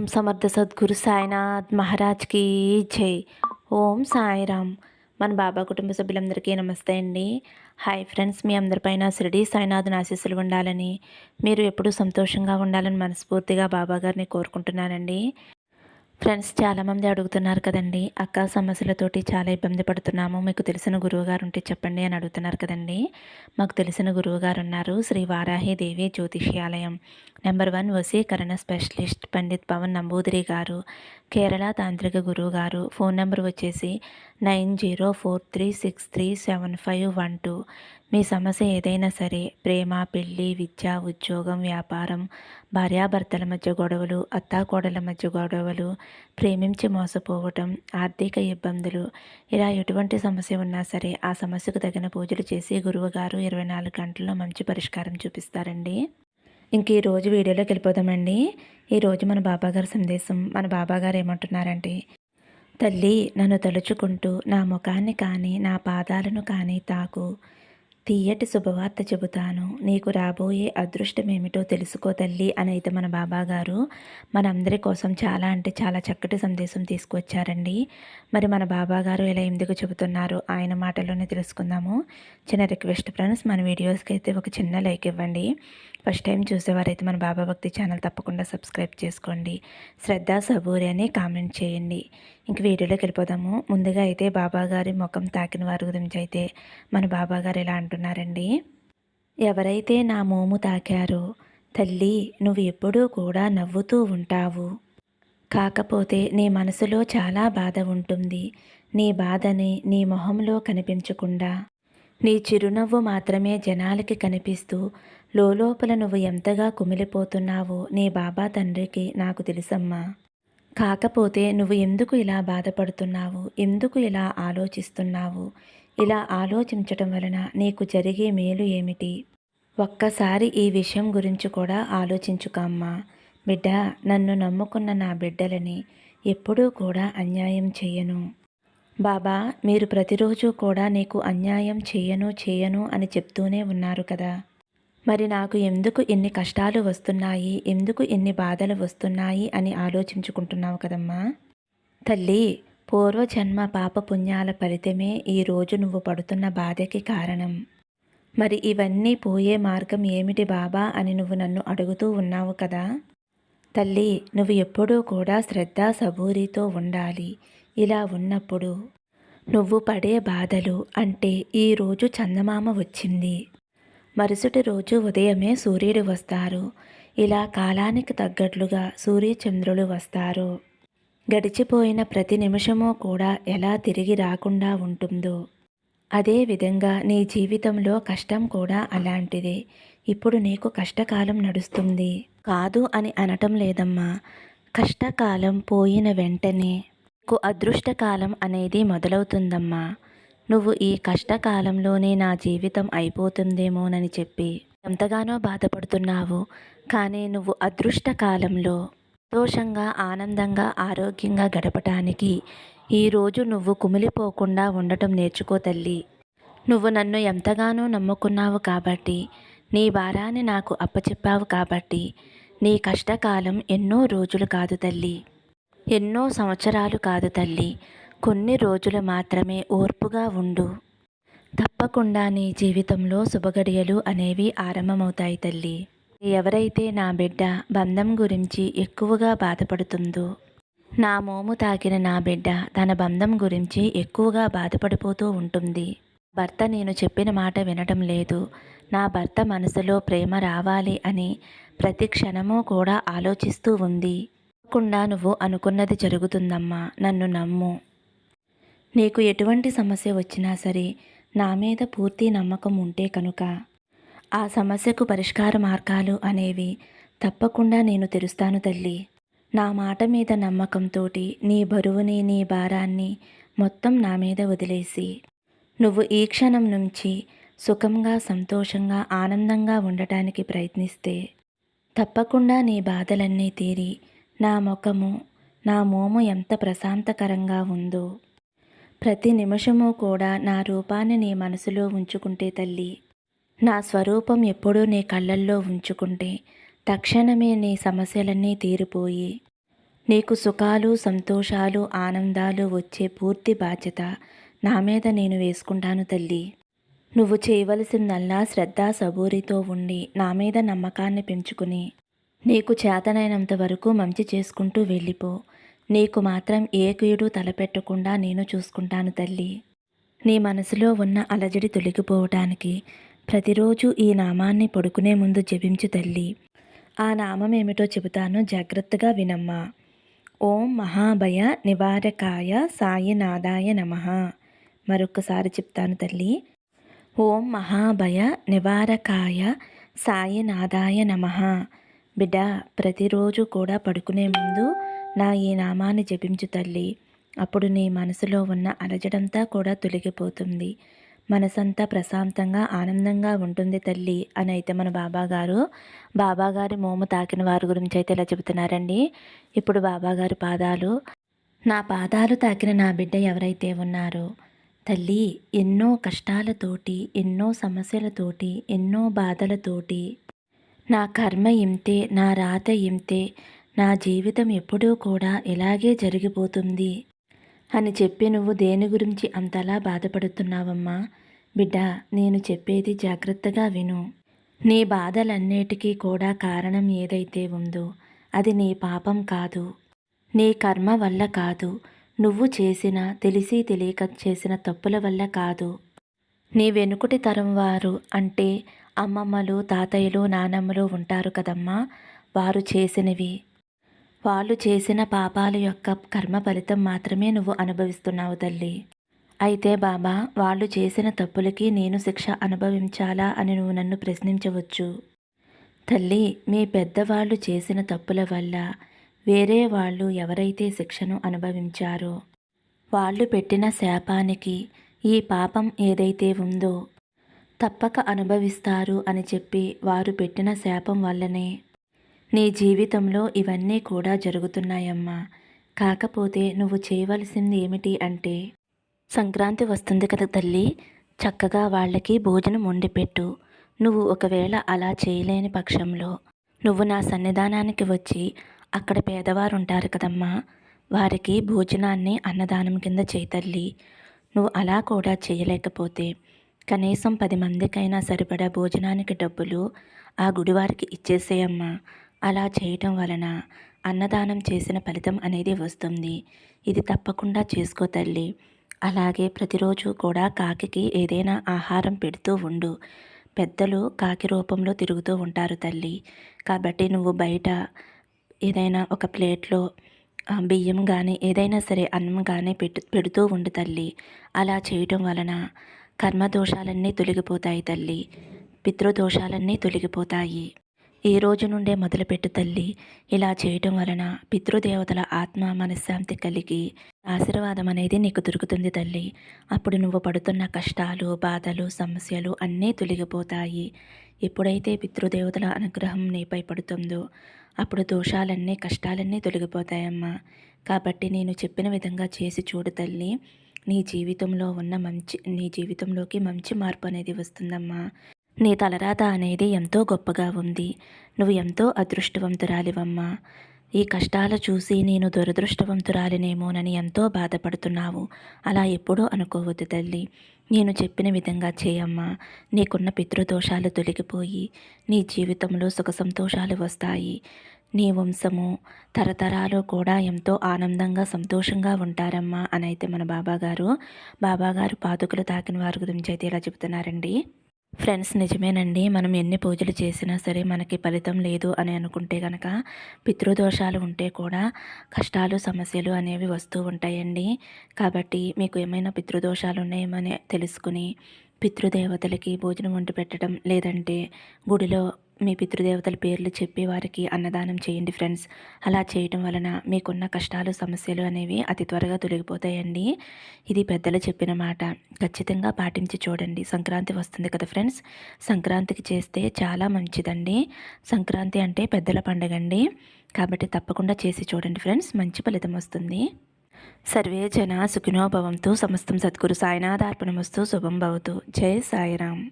ఓం సమర్థ సద్గురు సాయినాథ్ మహారాజ్కి జై. ఓం సాయిరామ్. మన బాబా కుటుంబ సభ్యులందరికీ నమస్తే అండి. హాయ్ ఫ్రెండ్స్ మీ అందరిపైన షిరిడి సాయినాథ్ని ఆశీస్సులు ఉండాలని మీరు ఎప్పుడూ సంతోషంగా ఉండాలని మనస్ఫూర్తిగా బాబా గారిని కోరుకుంటున్నానండి. ఫ్రెండ్స్ చాలామంది అడుగుతున్నారు కదండి అక్క సమస్యలతోటి చాలా ఇబ్బంది పడుతున్నాము మీకు తెలిసిన గురువుగారు ఉంటే చెప్పండి అని అడుగుతున్నారు కదండి. మాకు తెలిసిన గురువుగారు ఉన్నారు శ్రీ వారాహి దేవి జ్యోతిష్యాలయం. నెంబర్ వన్ వసీకరణ స్పెషలిస్ట్ పండిత్ పవన్ నంబూదిరి గారు కేరళ తాంత్రిక గురువు గారు. ఫోన్ నెంబర్ వచ్చేసి nine zero four three six three seven five one two. మీ సమస్య ఏదైనా సరే ప్రేమ పెళ్ళి విద్య ఉద్యోగం వ్యాపారం భార్యాభర్తల మధ్య గొడవలు అత్తాకోడల మధ్య గొడవలు ప్రేమించి మోసపోవటం ఆర్థిక ఇబ్బందులు ఇలా ఎటువంటి సమస్య ఉన్నా సరే ఆ సమస్యకు తగిన పూజలు చేసి గురువుగారు ఇరవై నాలుగు గంటల్లో మంచి పరిష్కారం చూపిస్తారండి. ఇంక ఈరోజు వీడియోలోకి వెళ్ళిపోదామండి. ఈరోజు మన బాబాగారి సందేశం మన బాబాగారు ఏమంటున్నారంటే తల్లి నన్ను తలుచుకుంటూ నా ముఖాన్ని కానీ నా పాదాలను కానీ తాకు. తీయటి శుభవార్త చెబుతాను. నీకు రాబోయే అదృష్టం ఏమిటో తెలుసుకో తల్లి అని అయితే మన బాబా గారు మనందరి కోసం చాలా అంటే చాలా చక్కటి సందేశం తీసుకువచ్చారండి. మరి మన బాబా గారు ఇలా ఎందుకు చెబుతున్నారు? ఆయన మాటల్లోనే తెలుసుకుందాము. చిన్న రిక్వెస్ట్ ఫ్రెండ్స్ మన వీడియోస్కి అయితే ఒక చిన్న లైక్ ఇవ్వండి. ఫస్ట్ టైం చూసేవారైతే మన బాబా భక్తి ఛానల్ తప్పకుండా సబ్స్క్రైబ్ చేసుకోండి. శ్రద్ధ సబూరి అని కామెంట్ చేయండి. ఇంక వీడియోలోకి వెళ్ళిపోదాము. ముందుగా అయితే బాబా గారి ముఖం తాకిన వారి గురించి అయితే మన బాబా గారు ఇలా అంటున్నారండి? ఎవరైతే నా మోము తాకారో తల్లి నువ్వు ఎప్పుడూ కూడా నవ్వుతూ ఉంటావు. కాకపోతే నీ మనసులో చాలా బాధ ఉంటుంది. నీ బాధని నీ మొహంలో కనిపించకుండా. నీ చిరునవ్వు మాత్రమే జనాలకి కనిపిస్తూ లోపల నువ్వు ఎంతగా కుమిలిపోతున్నావో నీ బాబా తండ్రికి నాకు తెలుసమ్మా. కాకపోతే నువ్వు ఎందుకు ఇలా బాధపడుతున్నావు? ఎందుకు ఇలా ఆలోచిస్తున్నావు? ఇలా ఆలోచించటం వలన నీకు జరిగే మేలు ఏమిటి? ఒక్కసారి ఈ విషయం గురించి కూడా ఆలోచించుకమ్మా బిడ్డ నన్ను నమ్ముకున్న నా బిడ్డలని ఎప్పుడూ కూడా అన్యాయం చేయను. బాబా మీరు ప్రతిరోజు కూడా నీకు అన్యాయం చేయను చేయను అని చెప్తూనే ఉన్నారు కదా. మరి నాకు ఎందుకు ఎన్ని కష్టాలు వస్తున్నాయి? ఎందుకు ఎన్ని బాధలు వస్తున్నాయి? అని ఆలోచించుకుంటున్నావు కదమ్మా. తల్లి పూర్వజన్మ పాప పుణ్యాల ఫలితమే ఈరోజు నువ్వు పడుతున్న బాధకి కారణం. మరి ఇవన్నీ పోయే మార్గం ఏమిటి బాబా? అని నువ్వు నన్ను అడుగుతూ ఉన్నావు కదా. తల్లి నువ్వు ఎప్పుడూ కూడా శ్రద్ధ సబూరితో ఉండాలి. ఇలా ఉన్నప్పుడు నువ్వు పడే బాధలు అంటే ఈరోజు చందమామ వచ్చింది. మరుసటి రోజు ఉదయమే సూర్యుడు వస్తారు. ఇలా కాలానికి తగ్గట్లుగా సూర్యచంద్రులు వస్తారు. గడిచిపోయిన ప్రతి నిమిషము కూడా ఎలా తిరిగి రాకుండా ఉంటుందో. అదేవిధంగా నీ జీవితంలో కష్టం కూడా అలాంటిదే. ఇప్పుడు నీకు కష్టకాలం నడుస్తుంది. కాదు అని అనటం లేదమ్మా. కష్టకాలం పోయిన వెంటనే నీకు అదృష్టకాలం అనేది మొదలవుతుందమ్మా. నువ్వు ఈ కష్టకాలంలోనే నా జీవితం అయిపోతుందేమోనని చెప్పి ఎంతగానో బాధపడుతున్నావు. కానీ నువ్వు అదృష్ట కాలంలో సంతోషంగా ఆనందంగా ఆరోగ్యంగా గడపటానికి ఈరోజు నువ్వు కుమిలిపోకుండా ఉండటం నేర్చుకో తల్లి. నువ్వు నన్ను ఎంతగానో నమ్ముకున్నావు కాబట్టి నీ భారాన్ని నాకు అప్పచెప్పావు కాబట్టి నీ కష్టకాలం ఎన్నో రోజులు కాదు తల్లి. ఎన్నో సంవత్సరాలు కాదు తల్లి. కొన్ని రోజులు మాత్రమే ఓర్పుగా ఉండు. తప్పకుండా నీ జీవితంలో శుభగడియలు అనేవి ఆరంభమవుతాయి తల్లి. ఎవరైతే నా బిడ్డ బంధం గురించి ఎక్కువగా బాధపడుతుందో నా మోము తాకిన నా బిడ్డ తన బంధం గురించి ఎక్కువగా బాధపడిపోతూ ఉంటుంది. భర్త నేను చెప్పిన మాట వినటం లేదు. నా భర్త మనసులో ప్రేమ రావాలి అని ప్రతి క్షణము కూడా ఆలోచిస్తూ ఉంది. తప్పకుండా నువ్వు అనుకున్నది జరుగుతుందమ్మా. నన్ను నమ్ము. నీకు ఎటువంటి సమస్య వచ్చినా సరే నా మీద పూర్తి నమ్మకం ఉంటే కనుక ఆ సమస్యకు పరిష్కార మార్గాలు అనేవి తప్పకుండా నేను తెరుస్తాను తల్లి. నా మాట మీద నమ్మకంతో నీ బరువుని నీ భారాన్ని మొత్తం నా మీద వదిలేసి నువ్వు ఈ క్షణం నుంచి సుఖంగా సంతోషంగా ఆనందంగా ఉండటానికి ప్రయత్నిస్తే తప్పకుండా నీ బాధలన్నీ తీరి నా ముఖము నా మోము ఎంత ప్రశాంతకరంగా ఉందో ప్రతి నిమిషము కూడా నా రూపాన్ని నీ మనసులో ఉంచుకుంటే తల్లి. నా స్వరూపం ఎప్పుడూ నీ కళ్ళల్లో ఉంచుకుంటే తక్షణమే నీ సమస్యలన్నీ తీరిపోయి నీకు సుఖాలు సంతోషాలు ఆనందాలు వచ్చే పూర్తి బాధ్యత నా మీద నేను వేసుకుంటాను తల్లి. నువ్వు చేయవలసిందల్లా శ్రద్ధ సబూరితో ఉండి నా మీద నమ్మకాన్ని పెంచుకుని నీకు చేతనైనంత వరకు మంచి చేసుకుంటూ వెళ్ళిపో. నీకు మాత్రం ఏ కీడు తలపెట్టకుండా నేను చూసుకుంటాను తల్లి. నీ మనసులో ఉన్న అలజడి తొలగిపోవటానికి ప్రతిరోజు ఈ నామాన్ని పడుకునే ముందు జపించు తల్లి. ఆ నామం ఏమిటో చెబుతాను జాగ్రత్తగా వినమ్మా. ఓం మహాభయ నివారకాయ సాయినాథాయ నమ. మరొకసారి చెప్తాను తల్లి. ఓం మహాభయ నివారకాయ సాయినాథాయ నమ. బిడ్డ ప్రతిరోజు కూడా పడుకునే ముందు నా ఈ నామాన్ని జపించు తల్లి. అప్పుడు నీ మనసులో ఉన్న అలజడంతా కూడా తొలగిపోతుంది. మనసంతా ప్రశాంతంగా ఆనందంగా ఉంటుంది తల్లి అని అయితే మన బాబాగారు బాబాగారి మోము తాకిన వారి గురించి అయితే ఇలా చెబుతున్నారండి. ఇప్పుడు బాబాగారి పాదాలు నా పాదాలు తాకిన నా బిడ్డ ఎవరైతే ఉన్నారో తల్లి ఎన్నో కష్టాలతోటి ఎన్నో సమస్యలతోటి ఎన్నో బాధలతోటి నా కర్మ ఇంతే నా రాత ఇంతే నా జీవితం ఎప్పుడూ కూడా ఇలాగే జరిగిపోతుంది అని చెప్పి నువ్వు దేని గురించి అంతలా బాధపడుతున్నావమ్మా? బిడ్డ నేను చెప్పేది జాగ్రత్తగా విను. నీ బాధలన్నిటికీ కూడా కారణం ఏదైతే ఉందో అది నీ పాపం కాదు. నీ కర్మ వల్ల కాదు. నువ్వు చేసిన తెలిసి తెలియక చేసిన తప్పుల వల్ల కాదు. నీ వెనుకటి తరం వారు అంటే అమ్మమ్మలు తాతయ్యలు నానమ్మలు ఉంటారు కదమ్మా. వారు చేసినవి వాళ్ళు చేసిన పాపాల యొక్క కర్మ ఫలితం మాత్రమే నువ్వు అనుభవిస్తున్నావు తల్లి. అయితే బాబా వాళ్ళు చేసిన తప్పులకి నేను శిక్ష అనుభవించాలా అని నువ్వు నన్ను ప్రశ్నించవచ్చు. తల్లి మీ పెద్దవాళ్ళు చేసిన తప్పుల వల్ల వేరే వాళ్ళు ఎవరైతే శిక్షను అనుభవించారో వాళ్ళు పెట్టిన శాపానికి ఈ పాపం ఏదైతే ఉందో తప్పక అనుభవిస్తారు అని చెప్పి వారు పెట్టిన శాపం వల్లనే నీ జీవితంలో ఇవన్నీ కూడా జరుగుతున్నాయమ్మా. కాకపోతే నువ్వు చేయవలసింది ఏమిటి అంటే సంక్రాంతి వస్తుంది కదా తల్లి చక్కగా వాళ్ళకి భోజనం వండిపెట్టు. నువ్వు ఒకవేళ అలా చేయలేని పక్షంలో నువ్వు నా సన్నిధానానికి వచ్చి అక్కడ పేదవారు ఉంటారు కదమ్మా. వారికి భోజనాన్ని అన్నదానం కింద చేయతల్లి నువ్వు అలా కూడా చేయలేకపోతే కనీసం పది మందికైనా సరిపడా భోజనానికి డబ్బులు ఆ గుడివారికి ఇచ్చేసేయమ్మా. అలా చేయటం వలన అన్నదానం చేసిన ఫలితం అనేది వస్తుంది. ఇది తప్పకుండా చేసుకో తల్లి. అలాగే ప్రతిరోజు కూడా కాకికి ఏదైనా ఆహారం పెడుతూ ఉండు. పెద్దలు కాకి రూపంలో తిరుగుతూ ఉంటారు తల్లి. కాబట్టి నువ్వు బయట ఏదైనా ఒక ప్లేట్లో బియ్యం కానీ ఏదైనా సరే అన్నం కానీ పెట్టు పెడుతూ ఉండు తల్లి. అలా చేయటం వలన కర్మదోషాలన్నీ తొలగిపోతాయి తల్లి. పితృదోషాలన్నీ తొలగిపోతాయి. ఈ రోజు నుండే మొదలుపెట్టు తల్లి. ఇలా చేయటం వలన పితృదేవతల ఆత్మ మనశ్శాంతి కలిగి ఆశీర్వాదం అనేది నీకు దొరుకుతుంది తల్లి. అప్పుడు నువ్వు పడుతున్న కష్టాలు బాధలు సమస్యలు అన్నీ తొలగిపోతాయి. ఎప్పుడైతే పితృదేవతల అనుగ్రహం నీపై పడుతుందో అప్పుడు దోషాలన్నీ కష్టాలన్నీ తొలగిపోతాయమ్మా. కాబట్టి నేను చెప్పిన విధంగా చేసి చూడు తల్లి. నీ జీవితంలో ఉన్న మంచి నీ జీవితంలోకి మంచి మార్పు అనేది వస్తుందమ్మా. నీ తలరాత అనేది ఎంతో గొప్పగా ఉంది. నువ్వు ఎంతో అదృష్టవంతురాలివమ్మా. ఈ కష్టాలు చూసి నేను దురదృష్టవంతురాలినేమోనని ఎంతో బాధపడుతున్నావు. అలా ఎప్పుడూ అనుకోవద్దు తల్లి. నేను చెప్పిన విధంగా చేయమ్మా. నీకున్న పితృదోషాలు తొలగిపోయి నీ జీవితంలో సుఖ సంతోషాలు వస్తాయి. నీ వంశము తరతరాలు కూడా ఎంతో ఆనందంగా సంతోషంగా ఉంటారమ్మా అని అయితే మన బాబాగారు. బాబాగారు పాదుకులు తాకిన వారి గురించి అయితే ఇలా చెబుతున్నారండి. ఫ్రెండ్స్ నిజమేనండి. మనం ఎన్ని పూజలు చేసినా సరే మనకి ఫలితం లేదు అని అనుకుంటే కనుక పితృదోషాలు ఉంటే కూడా కష్టాలు సమస్యలు అనేవి వస్తూ ఉంటాయండి. కాబట్టి మీకు ఏమైనా పితృదోషాలు ఉన్నాయేమని తెలుసుకుని పితృదేవతలకి భోజనం వండి పెట్టడం లేదంటే గుడిలో మీ పితృదేవతల పేర్లు చెప్పి వారికి అన్నదానం చేయండి ఫ్రెండ్స్. అలా చేయటం వలన మీకున్న కష్టాలు సమస్యలు అనేవి అతి త్వరగా తొలగిపోతాయండి. ఇది పెద్దలు చెప్పిన మాట. ఖచ్చితంగా పాటించి చూడండి. సంక్రాంతి వస్తుంది కదా ఫ్రెండ్స్. సంక్రాంతికి చేస్తే చాలా మంచిదండి. సంక్రాంతి అంటే పెద్దల పండుగ అండి కాబట్టి తప్పకుండా చేసి చూడండి ఫ్రెండ్స్. మంచి ఫలితం వస్తుంది. సర్వే జన సుఖినోభవంతో సమస్తం సద్గురు సాయినాథార్పణమస్తు శుభం భవతు. జై సాయిరామ్.